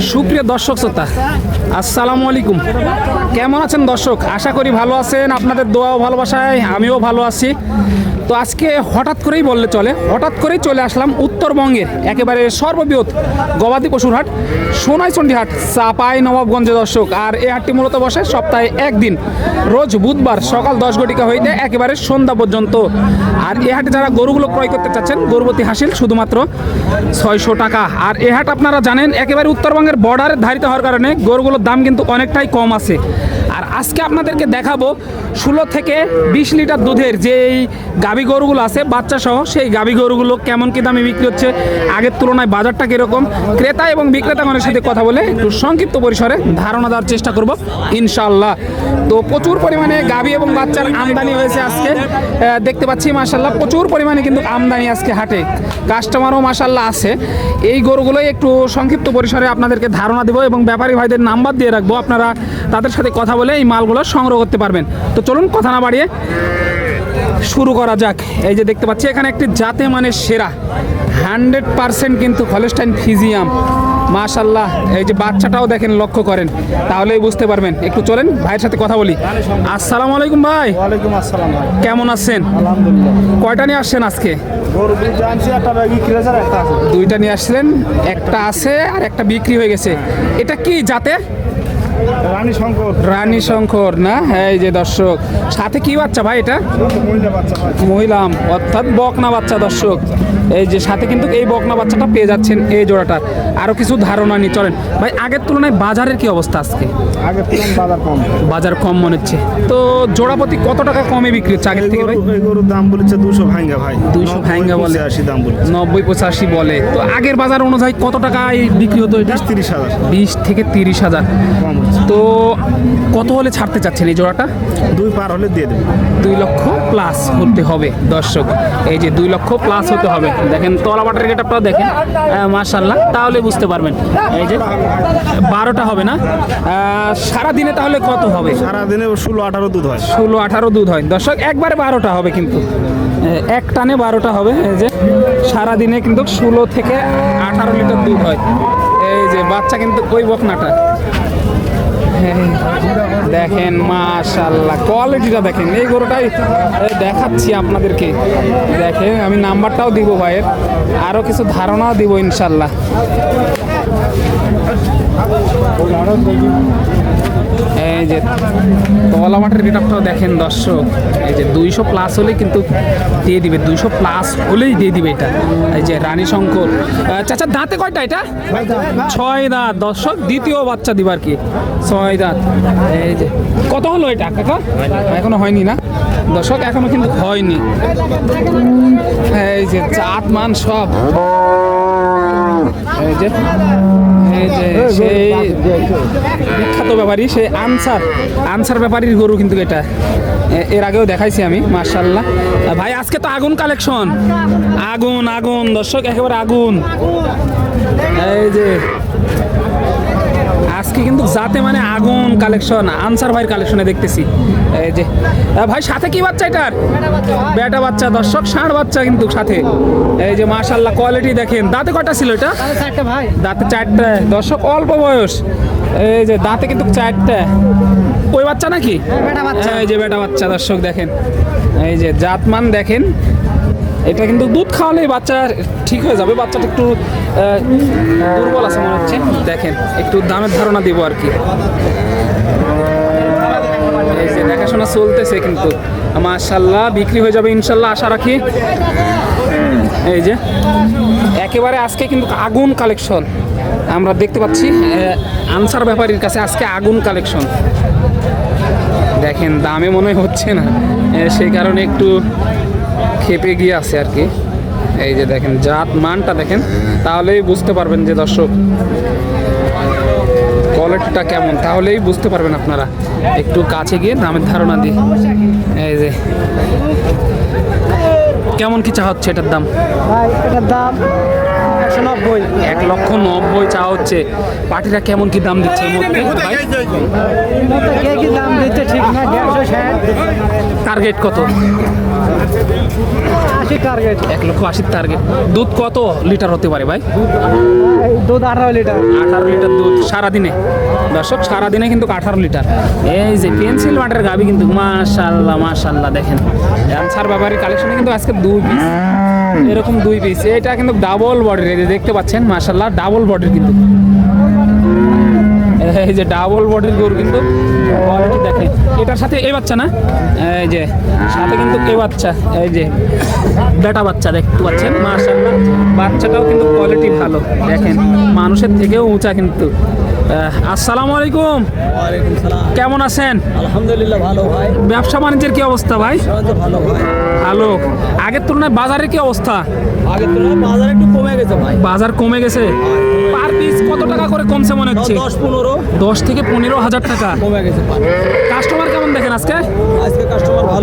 সুপ্রিয় দর্শক শ্রোতা, আসসালামু আলাইকুম। কেমন আছেন দর্শক? আশা করি ভালো আছেন। আপনাদের দোয়াও ভালোবাসায় আমিও ভালো আছি। তো আজকে হঠাৎ করেই বললে চলে, হঠাৎ করেই চলে আসলাম উত্তরবঙ্গের একেবারে সর্ববৃহৎ গবাদি পশুর হাট সোনাইচন্ডী হাট চাপাই নবাবগঞ্জে দর্শক। আর এই হাটটি মূলত বসে সপ্তাহে একদিন, রোজ বুধবার সকাল দশ ঘটিকা হইতে একেবারে সন্ধ্যা পর্যন্ত। আর এই হাটে যারা গরুগুলো ক্রয় করতে চাচ্ছেন, গরুবতী হাসিল শুধুমাত্র ছয়শো টাকা। আর এই হাট আপনারা জানেন, একেবারে উত্তরবঙ্গের বর্ডারে ধারিত হওয়ার কারণে গরুগুলোর দাম কিন্তু অনেকটাই কম আছে। আর আজকে আপনাদেরকে দেখাবো ষোলো থেকে বিশ লিটার দুধের যে এই গাভী গরুগুলো আছে, বাচ্চা সহ, সেই গাভী গরুগুলো কেমন কি দামে বিক্রি হচ্ছে, আগের তুলনায় বাজারটা কীরকম? ক্রেতা এবং বিক্রেতাগণের সাথে কথা বলে একটু সংক্ষিপ্ত পরিসরে ধারণা দেওয়ার চেষ্টা করব ইনশাল্লাহ তো প্রচুর পরিমাণে গাভী এবং বাচ্চার আমদানি হয়েছে আজকে। দেখতে পাচ্ছি মাসাল্লাহ প্রচুর পরিমাণে কিন্তু আমদানি আজকে হাটে। কাস্টমারও মাসাল্লাহ আছে। এই গরুগুলোই একটু সংক্ষিপ্ত পরিসরে আপনাদেরকে ধারণা দেবো এবং ব্যাপারী ভাইদের নাম্বার দিয়ে রাখব। আপনারা তাদের সাথে কথা বলে এই মালগুলো সংগ্রহ করতে পারবেন। তো চলুন কথা না বাড়িয়ে শুরু করা যাক। এই যে দেখতে পাচ্ছি এখানে একটি জাতে মানে সেরা। হান্ড্রেড পারসেন্ট কিন্তু হলস্টাইন ফিজিয়াম। মাশাল্লাহ এই যে বাচ্চাটাও দেখেন লক্ষ্য করেন। তাহলেই বুঝতে পারবেন। একটু চলেন ভাইয়ের সাথে কথা বলি। আসসালামু আলাইকুম ভাই। ওয়ালাইকুম আসসালাম কেমন আছেন? আলহামদুলিল্লাহ। কয়টা নিয়ে আসছেন আজকে? দুইটা নিয়ে আসছিলেন একটা আছে আর একটা বিক্রি হয়ে গেছে। এটা কি যাতে রানী শঙ্কর। রানী শঙ্কর না? হ্যাঁ এই যে দর্শক সাথে কি বাচ্চা ভাই এটা? মহিলা মহিলাম অর্থাৎ বকনা বাচ্চা দর্শক। এই যে সাথে কিন্তু এই বকনা বাচ্চাটা পেয়ে যাচ্ছেন এই জোড়াটার। আরও কিছু ধারণা নিয়ে চলেন। ভাই আগের তুলনায় বাজারের কি অবস্থা আজকে? বাজার কম। বাজার কম মনে হচ্ছে। তো জোড়াপতি কত টাকা কমে বিক্রি হচ্ছে আগের থেকে ভাই? গরু গরুর দাম বলেছে দুশো ভাঙ্গা ভাই। 200 ভাঙ্গা বলে। আশি দাম বলে নব্বই পঁচাশি বলে। তো আগের বাজার অনুযায়ী কত টাকায় বিক্রি হতো এটা? তিরিশ হাজার। বিশ থেকে তিরিশ হাজার। কম তো কত হলে ছাড়তে চাচ্ছেন এই জোড়াটা? দুই পার হলে দিয়ে দেবে। দুই লক্ষ প্লাস হতে হবে দর্শক। এই যে দুই লক্ষ প্লাস হতে হবে। দেখেন তলা বাটার গেটআপটাও দেখেন। মার্শাল্লাহ তাহলে বুঝতে পারবেন। এই যে বারোটা হবে না? আহ, সারাদিনে তাহলে কত হবে? সারাদিনে ষোলো আঠারো দুধ হয়। ষোলো আঠারো দুধ হয়। দর্শক একবারে বারোটা হবে কিন্তু। এক টানে বারোটা হবে। এই যে সারাদিনে কিন্তু ষোলো থেকে আঠারো লিটার দুধ হয়। এই যে বাচ্চা কিন্তু ওই বকনাটা। দেখেন মাশাল্লাহ কোয়ালিটিটা দেখেন। এই গরুটাই দেখাচ্ছি আপনাদেরকে। দেখেন, আমি নাম্বারটাও দিব ভাইয়ের। আরও কিছু ধারণাও দিব ইনশাল্লাহ এই যে তলা মাঠের রেটআপটাও দেখেন দর্শক, এই যে দুইশো প্লাস হলেই কিন্তু দিয়ে দিবে, দুইশো প্লাস হলেই দিয়ে দিবে এটা। এই যে রানী শঙ্কর চাচা, দাঁতে কয়টা এটা? ছয় দাঁত। দর্শক, দ্বিতীয় বাচ্চা দিবার কি, ছয় দাঁত। এই যে, কত হলো এটা, কাকা? এখনও হয়নি না? দর্শক, এখনও কিন্তু হয়নি। এই যে জাত মান সব। এই যে সেই বিখ্যাত ব্যাপারী সেই আনসার। আনসার ব্যাপারীর গরু কিন্তু এটা। এর আগেও দেখাইছি আমি মার্শাল্লাহ ভাই আজকে তো আগুন কালেকশন। আগুন আগুন দর্শক একেবারে আগুন। এই যে আজকে কিন্তু যাতে মানে আগুন কালেকশন আনসার ভাইয়ের কালেকশনে দেখতেছি। এই যে ভাই সাথে কি বাচ্চা এটার? বেটা বাচ্চা দর্শক ষাঁড় বাচ্চা কিন্তু সাথে। এই যে মাশাল্লাহ কোয়ালিটি দেখেন। দাঁতে কটা ছিল এটা? দাঁতে চারটা দর্শক অল্প বয়স। এই যে দাঁতে কিন্তু চারটা। ওই বাচ্চা নাকি? এই যে বেটা বাচ্চা দর্শক দেখেন। এই যে জাতমান দেখেন। এটা কিন্তু দুধ খাওয়ালেই বাচ্চা ঠিক হয়ে যাবে। বাচ্চাটা একটু দুর্বল আছে মনে হচ্ছে। দেখেন, একটু দামের ধারণা দিব আর কি। দেখাশোনা চলতেছে কিন্তু। মাশাল্লাহ বিক্রি হয়ে যাবে ইনশাল্লাহ আশা রাখি। এই যে, একেবারে আজকে কিন্তু আগুন কালেকশন। আমরা দেখতে পাচ্ছি আনসার ব্যাপারীর কাছে আজকে আগুন কালেকশন। দেখেন, দামে মনে হচ্ছে না। সেই কারণে একটু খেপে গিয়ে আছে আর কি। এই যে দেখেন, জাত মানটা দেখেন, তাহলেই বুঝতে পারবেন যে দর্শক কোয়ালিটিটা কেমন। তাহলেই বুঝতে পারবেন আপনারা। একটু কাছে গিয়ে দামের ধারণা দিই এই যে, কেমন কি চা হচ্ছে এটার দাম? এটার দাম একশো নব্বই। এক লক্ষ নব্বই চা হচ্ছে। পার্টিরা কেমন কি দাম দিচ্ছে এর মধ্যে ভাই? কে কি দাম দিচ্ছে ঠিক না? দেড়শো ষাট। টার্গেট কত? আশি টার্গেট এক লক্ষ আশির টার্গেট দুধ কত লিটার হতে পারে ভাই? দুধ আঠারো লিটার আঠারো লিটার দুধ সারাদিনে। দর্শক সারাদিনে কিন্তু আঠারো লিটার এই যে পেন্সিল মাটের গাবি কিন্তু মাশাল্লাহ মাশাল্লাহ দেখেন। অ্যান্সার ব্যাপারের কালেকশনে কিন্তু আজকে দুই পিস এরকম দুই পিস এটা কিন্তু ডাবল বডির এই যে দেখতে পাচ্ছেন মাশাল্লাহ ডাবল বডির কিন্তু। এই যে ডাবল বডির গরু কিন্তু কোয়ালিটি দেখেন। এটার সাথে এই বাচ্চা না? এই যে সাথে কিন্তু এই বাচ্চা এই যে বেটা বাচ্চা দেখতে পাচ্ছেন মাশাল্লাহ বাচ্চাটাও কিন্তু কোয়ালিটি ভালো দেখেন। মানুষের থেকেও উঁচা কিন্তু। আসসালামু আলাইকুম। কেমন আছেন? আলহামদুলিল্লাহ ভালো ভাই। ব্যবসা বাণিজ্যের কি অবস্থা ভাই? ভালো ভাই। ভালো। আগের তুলনায় বাজারের কি অবস্থা? আগের তুলনায় বাজার একটু কমে গেছে ভাই। বাজার কমে গেছে? পার পিস কত টাকা করে কমছে মনে হচ্ছে? দশ পনেরো। দশ থেকে পনেরো হাজার টাকা। কমে গেছে কাস্টমার কেমন দেখেন আজকে?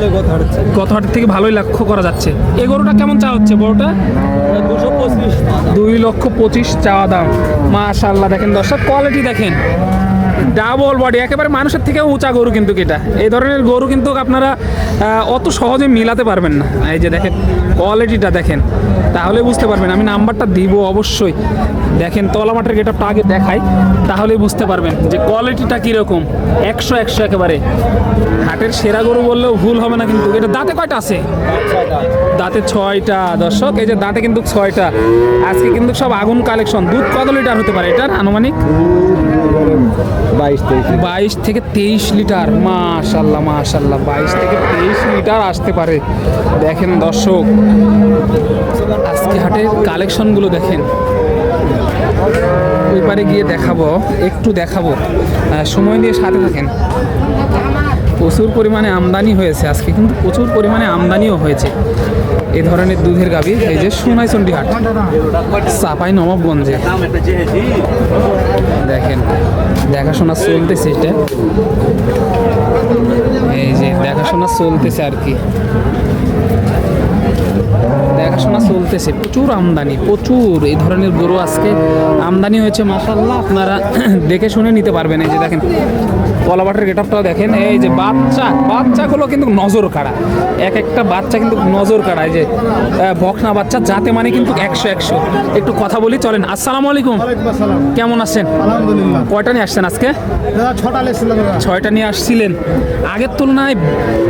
ভালোই কথা হচ্ছে। গত হাটের থেকে ভালোই লক্ষ্য করা যাচ্ছে। এই গরুটা কেমন চা হচ্ছে বড়টা? দুশো পঁচিশ। দুই লক্ষ পঁচিশ চাওয়া দাম। মাশাল্লাহ দেখেন দর্শক কোয়ালিটি দেখেন। ডাবল বডি, একেবারে মানুষের থেকে উঁচা গরু কিন্তু এটা। এই ধরনের গরু কিন্তু আপনারা অত সহজে মিলাতে পারবেন না। এই যে দেখেন কোয়ালিটিটা দেখেন, তাহলে বুঝতে পারবেন। আমি নাম্বারটা দিব অবশ্যই। দেখেন তলা মাঠের গেটআপটা আগে দেখাই, তাহলেই বুঝতে পারবেন যে কোয়ালিটিটা কীরকম। একশো একশো একেবারে। হাটের সেরা গরু বললেও ভুল হবে না কিন্তু। এটা দাঁতে কয়টা আছে? দাঁতে ছয়টা। দর্শক, এই যে দাঁতে কিন্তু ছয়টা। আজকে কিন্তু সব আগুন কালেকশন। দুধ কত লিটার হতে পারে? এটার আনুমানিক? বাইশ থেকে তেইশ লিটার, মাশাল্লাহ মাশাল্লাহ, বাইশ থেকে তেইশ লিটার আসতে পারে। দেখেন দর্শক, আজকে হাটের কালেকশনগুলো দেখেন। ওই পারে গিয়ে দেখাবো, একটু দেখাবো। সময় নিয়ে সাথে থাকেন। প্রচুর পরিমাণে আমদানি হয়েছে আজকে, কিন্তু প্রচুর পরিমাণে আমদানিও হয়েছে। এ ধরনের দুধের গাবি, এই যে সোনাইচন্ডী হাট চাপাই নবাবগঞ্জে। দেখেন, দেখাশোনা চলতেছে এটা। এই যে দেখাশোনা চলতেছে আর কি। চলতেছে, প্রচুর আমদানি, প্রচুর। এই ধরনের গরু আজকে আমদানি হয়েছে মাসাল্লাহ আপনারা দেখে শুনে নিতে পারবেন এই যে দেখেন, কলাবাটের গেটআপটাও দেখেন, এই যে বাচ্চা, বাচ্চাগুলো কিন্তু নজর কাড়া এক একটা বাচ্চা কিন্তু নজর কাড়ায় যে বকনা বাচ্চা যাতে মানে কিন্তু একশো একশো। একটু কথা বলি চলেন। আসসালামু আলাইকুম। কেমন আছেন? কয়টা নিয়ে আসছেন আজকে? ছয়টা নিয়ে আসছিলেন। আগের তুলনায়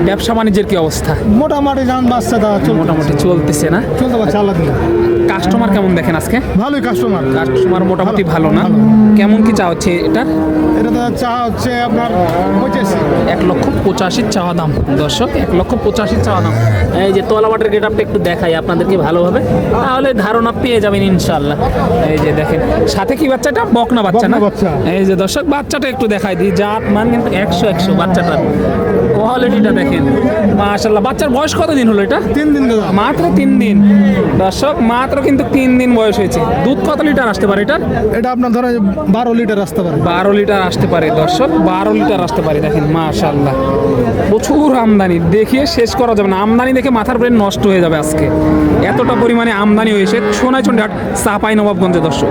ব্যবসা বাণিজ্যের কি অবস্থা? মোটামুটি মোটামুটি চলতেছে না? চলতে পারছে আল্লাহ দিলে। কাস্টমার কেমন দেখেন আজকে? ভালোই কাস্টমার কাস্টমার মোটামুটি ভালো না? কেমন কি চা হচ্ছে এটা এটা চা হচ্ছে আপনার পঁচাশি। এক লক্ষ পঁচাশির চাওয়া দাম। দর্শক এক লক্ষ পঁচাশির চাওয়া দাম। এই যে তোলামাটের গেট আপটা একটু দেখাই আপনাদেরকে ভালোভাবে। তাহলে ধারণা পেয়ে যাবেন ইনশাল্লাহ এই যে দেখেন সাথে কি বাচ্চাটা? বকনা বাচ্চা না। এই যে দর্শক বাচ্চাটা একটু দেখাই দিই। জাত মান কিন্তু একশো একশো বাচ্চাটার। কোয়ালিটিটা দেখেন। মাশাল্লাহ বাচ্চার বয়স কত দিন হলো এটা? তিন দিন মাত্র তিন দিন। দর্শক মাত্র কিন্তু তিন দিন বয়স হয়েছে। দুধ কত লিটার আসতে পারে এটার? এটা আপনার ধরেন বারো লিটার আসতে পারে। বারো লিটার আসতে পারে দর্শক। বারো লিটার আসতে পারে দেখেন মাশাল্লাহ প্রচুর আমদানি। দেখিয়ে শেষ করা যাবে না। আমদানি দেখে মাথার ব্রেন নষ্ট হয়ে যাবে আজকে। এতটা পরিমাণে আমদানি হয়েছে। সোনাইচন্ডি হাট চাপাই নবাবগঞ্জে দর্শক।